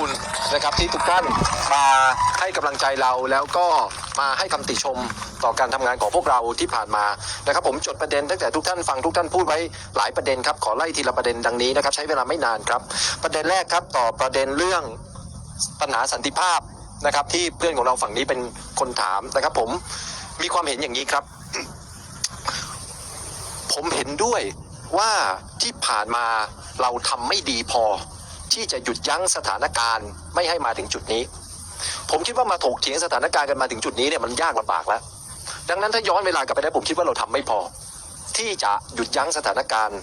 คุณนะครับที่ทุกท่านมาให้กำลังใจเราแล้วก็มาให้คำติชมต่อการทำงานของพวกเราที่ผ่านมานะครับ ผมจดประเด็นตั้งแต่ทุกท่านฟังทุกท่านพูดไว้หลายประเด็นครับขอไล่ทีละประเด็นดังนี้นะครับ ใช้เวลาไม่นานครับ ประเด็นแรกครับต่อประเด็นเรื่องปัญหาสันติภาพนะครับ ที่เพื่อนของเราฝั่งนี้เป็นคนถามนะครับ ผมมีความเห็นอย่างนี้ครับ ผมเห็นด้วยว่าที่ผ่านมาเราทำไม่ดีพอ ที่จะหยุดยั้งสถานการณ์ไม่ให้มาถึงจุดนี้ ผมคิดว่ามาถกเถียงสถานการณ์กันมาถึงจุดนี้เนี่ยมันยากลำบากแล้ว ดังนั้นถ้าย้อนเวลากลับไปได้ผมคิดว่าเราทำไม่พอ ที่จะหยุดยั้งสถานการณ์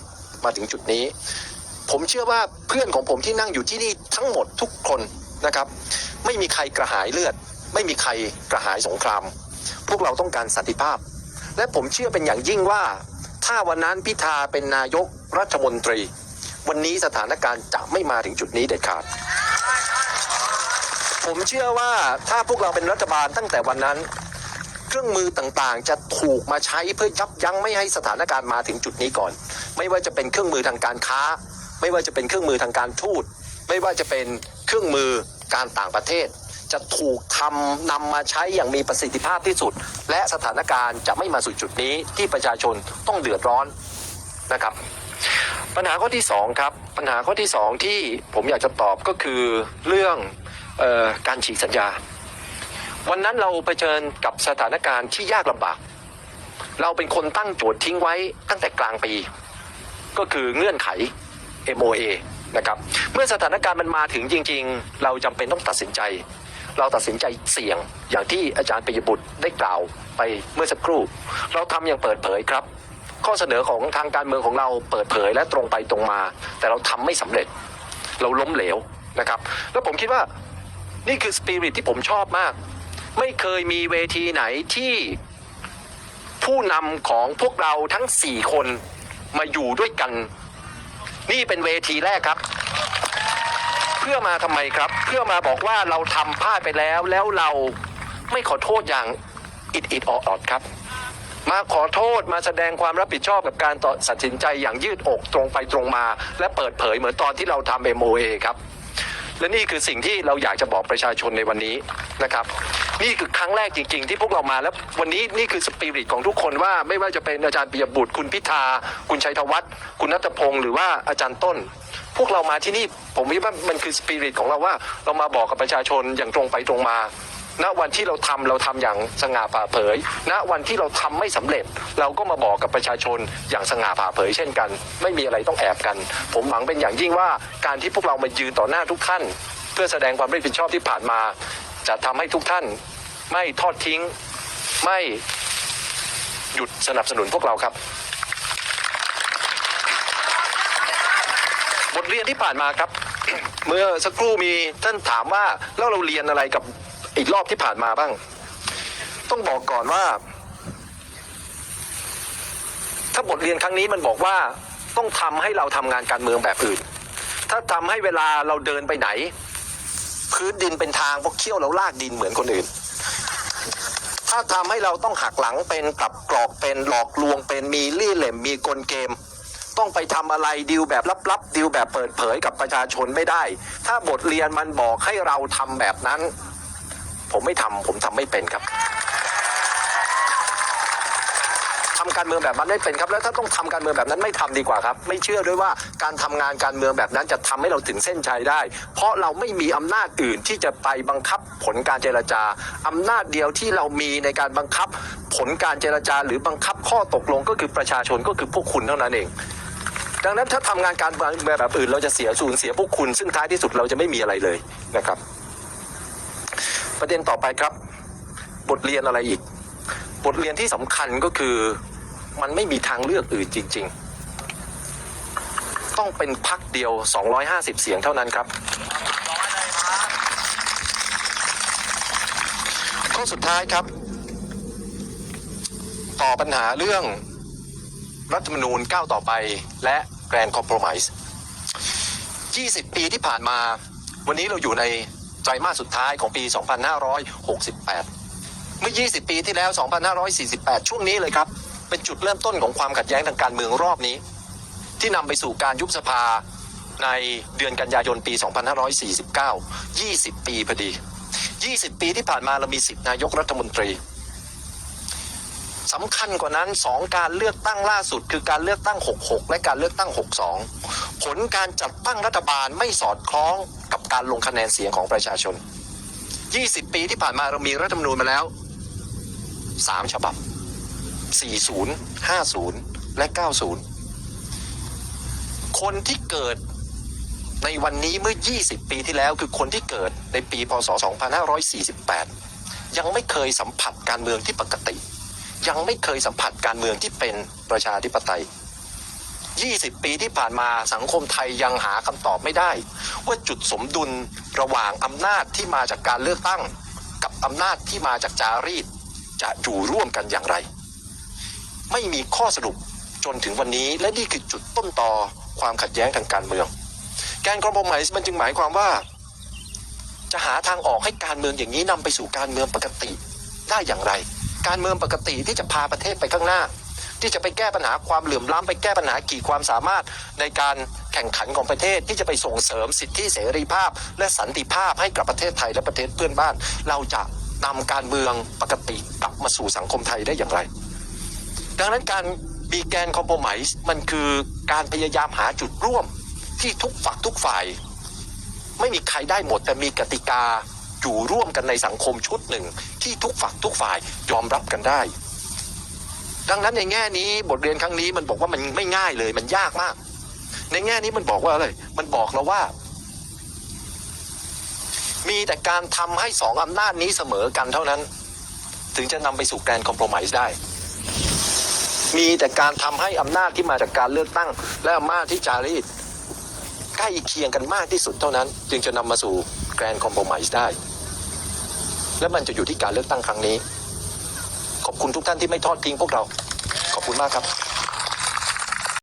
มาถึงจุดนี้ ผมเชื่อว่าเพื่อนของผมที่นั่งอยู่ที่นี่ทั้งหมดทุกคนนะครับ ไม่มีใครกระหายเลือด ไม่มีใครกระหายสงคราม พวกเราต้องการสันติภาพ และผมเชื่อเป็นอย่างยิ่งว่า ถ้าวันนั้นพิธาเป็นนายกรัฐมนตรี วันนี้สถานการณ์จะไม่มาถึงจุดนี้เด็ดขาด ผมเชื่อว่าถ้าพวกเราเป็นรัฐบาลตั้งแต่วันนั้น เครื่องมือต่างๆ จะถูกมาใช้เพื่อยับยั้งไม่ให้สถานการณ์มาถึงจุดนี้ก่อน ไม่ว่าจะเป็นเครื่องมือทางการค้า ไม่ว่าจะเป็นเครื่องมือทางการทูต ไม่ว่าจะเป็นเครื่องมือการต่างประเทศ จะถูกทำนำมาใช้อย่างมีประสิทธิภาพที่สุด และสถานการณ์จะไม่มาสู่จุดนี้ที่ประชาชนต้องเดือดร้อนนะครับ ปัญหาข้อที่สองครับปัญหาข้อที่สองที่ผมอยากจะตอบก็คือเรื่องออการฉีกสัญญา วันนั้นเราไปเจอกับสถานการณ์ที่ยากลำบาก เราเป็นคนตั้งโจทย์ทิ้งไว้ตั้งแต่กลางปี ก็คือเงื่อนไข MOA นะครับเมื่อสถานการณ์มันมาถึงจริง ๆ เราจำเป็นต้องตัดสินใจ เราตัดสินใจเสี่ยงอย่างที่อาจารย์ปิยบุตรได้กล่าวไปเมื่อสักครู่ เราทำอย่างเปิดเผยครับ ข้อเสนอของทางการเมืองของเราเปิดเผยและตรงไปตรงมา แต่เราทำไม่สำเร็จ เราล้มเหลวนะครับ แล้วผมคิดว่านี่คือสปิริตที่ผมชอบมาก ไม่เคยมีเวทีไหนที่ผู้นำของพวกเราทั้งสี่คนมาอยู่ด้วยกัน นี่เป็นเวทีแรกครับ เพื่อมาทำไมครับ เพื่อมาบอกว่าเราทำพลาดไปแล้วแล้วเราไม่ขอโทษอย่างอิดอิดออดออดครับ มาขอโทษมาแสดงความรับผิดชอบกับการตัดสินใจอย่างยืดอกตรงไปตรงมา และเปิดเผยเหมือนตอนที่เราทำ MOA ครับและนี่คือสิ่งที่เราอยากจะบอกประชาชนในวันนี้นะครับ นี่คือครั้งแรกจริง ๆ ที่พวกเรามาแล้ววันนี้นี่คือสปิริตของทุกคนว่าไม่ว่าจะเป็นอาจารย์ปิยบุตร คุณพิธา คุณชัยธวัฒน์คุณนัทพงศ์หรือว่าอาจารย์ต้น พวกเรามาที่นี่ผมคิดว่ามันคือสปิริตของเราว่าเรามาบอกกับประชาชนอย่างตรงไปตรงมา ณวันที่เราทำเราทำอย่างสง่าผ่าเผย ณวันที่เราทำไม่สำเร็จ เราก็มาบอกกับประชาชนอย่างสง่าผ่าเผย เช่นกัน ไม่มีอะไรต้องแอบกัน ผมหวังเป็นอย่างยิ่งว่าการที่พวกเรามายืนต่อหน้าทุกท่าน เพื่อแสดงความรับผิดชอบที่ผ่านมา จะทำให้ทุกท่าน ไม่ทอดทิ้ง ไม่หยุดสนับสนุนพวกเราครับบทเรียนที่ผ่านมาครับ เมื่อสักครู่มีท่านถามว่าแล้วเราเรียนอะไรกับ อีกรอบที่ผ่านมาบ้าง ต้องบอกก่อนว่า ถ้าบทเรียนครั้งนี้มันบอกว่าต้องทำให้เราทำงานการเมืองแบบอื่น ถ้าทำให้เวลาเราเดินไปไหน พื้นดินเป็นทางพวกเขี้ยวเราลากดินเหมือนคนอื่น ถ้าทำให้เราต้องหักหลังเป็นกลับกรอกเป็นหลอกลวงเป็นมีลี่เหล่มมีกลเกมต้องไปทำอะไรดิวแบบลับๆดิวแบบเปิดเผยกับประชาชนไม่ได้ ถ้าบทเรียนมันบอกให้เราทำแบบนั้น ผมไม่ทำผมทำไม่เป็นครับทำการเมืองแบบนั้นไม่เป็นครับ แล้วถ้าต้องทำการเมืองแบบนั้นไม่ทำดีกว่าครับ ไม่เชื่อด้วยว่าการทำงานการเมืองแบบนั้นจะทำให้เราถึงเส้นชัยได้ เพราะเราไม่มีอำนาจอื่นที่จะไปบังคับผลการเจรจาอำนาจเดียวที่เรามีในการบังคับผลการเจรจา หรือบังคับข้อตกลงก็คือประชาชนก็คือพวกคุณเท่านั้นเองดังนั้นถ้าทำงานการเมืองแบบอื่น เราจะเสียสูญเสียพวกคุณ ซึ่งท้ายที่สุดเราจะไม่มีอะไรเลยนะครับ ประเด็นต่อไปครับ บทเรียนอะไรอีก บทเรียนที่สำคัญก็คือมันไม่มีทางเลือกอื่นจริง ๆ ต้องเป็นพักเดียว 250 เสียงเท่านั้นครับข้อสุดท้ายครับ ต่อปัญหาเรื่องรัฐธรรมนูญก้าวต่อไปและแกรนคอม p พ o m i s e 20 ปีที่ผ่านมา วันนี้เราอยู่ใน ไตรมาสสุดท้ายของปี 2568 เมื่อ 20 ปีที่แล้ว 2548 ช่วงนี้เลยครับ เป็นจุดเริ่มต้นของความขัดแย้งทางการเมืองรอบนี้ ที่นำไปสู่การยุบสภาในเดือนกันยายนปี 2549 20 ปีพอดี 20 ปีที่ผ่านมาเรามีสิทธินายกรัฐมนตรีสำคัญกว่านั้นสองการเลือกตั้งล่าสุด คือการเลือกตั้ง 66 และการเลือกตั้ง 62 ผลการจัดตั้งรัฐบาลไม่สอดคล้อง การลงคะแนนเสียงของประชาชน 20 ปีที่ผ่านมาเรามีรัฐธรรมนูญมาแล้ว 3 ฉบับ 40 50 และ 90 คนที่เกิดในวันนี้เมื่อ 20 ปีที่แล้วคือคนที่เกิดในปี พศ 2548 ยังไม่เคยสัมผัสการเมืองที่ปกติ ยังไม่เคยสัมผัสการเมืองที่เป็นประชาธิปไตย 20 ปีที่ผ่านมาสังคมไทยยังหาคำตอบไม่ได้ ว่าจุดสมดุลระหว่างอำนาจที่มาจากการเลือกตั้ง กับอำนาจที่มาจากจารีตจะอยู่ร่วมกันอย่างไร ไม่มีข้อสรุปจนถึงวันนี้และนี่คือจุดต้นต่อความขัดแย้งทางการเมืองการคอมโพมไมันจึงหมายความว่า จะหาทางออกให้การเมืองอย่างนี้นำไปสู่การเมืองปกติได้อย่างไร การเมืองปกติที่จะพาประเทศไปข้างหน้า ที่จะไปแก้ปัญหาความเหลื่อมล้ำไปแก้ปัญหาขีดความสามารถในการแข่งขันของประเทศที่จะไปส่งเสริมสิทธิเสรีภาพ และสันติภาพให้กับประเทศไทยและประเทศเพื่อนบ้าน เราจะนำการเมืองปกติกลับมาสู่สังคมไทยได้อย่างไร ดังนั้นการมีแกนคอมโพมส์มันคือการพยายามหาจุดร่วมที่ทุกฝักทุกฝ่าย ไม่มีใครได้หมดแต่มีกติกาอยู่ร่วมกันในสังคมชุดหนึ่ง ที่ทุกฝักทุกฝ่ายยอมรับกันได้ ดังนั้นในแง่นี้บทเรียนครั้งนี้มันบอกว่ามันไม่ง่ายเลย มันยากมาก ในแง่นี้มันบอกว่าอะไรมันบอกเราว่า มีแต่การทำให้สองอำนาจนี้เสมอกันเท่านั้น ถึงจะนำไปสู่แกนคอมโพมส์ได้ มีแต่การทำให้อำนาจที่มาจากการเลือกตั้ง และอำนาจที่จารีตใกล้เคียงกันมากที่สุดเท่านั้น จึงจะนำมาสู่แกรนคอมโพมส์ได้ และมันจะอยู่ที่การเลือกตั้งครั้งนี้ ขอบคุณทุกท่านที่ไม่ทอดทิ้งพวกเรา ขอบคุณมากครับ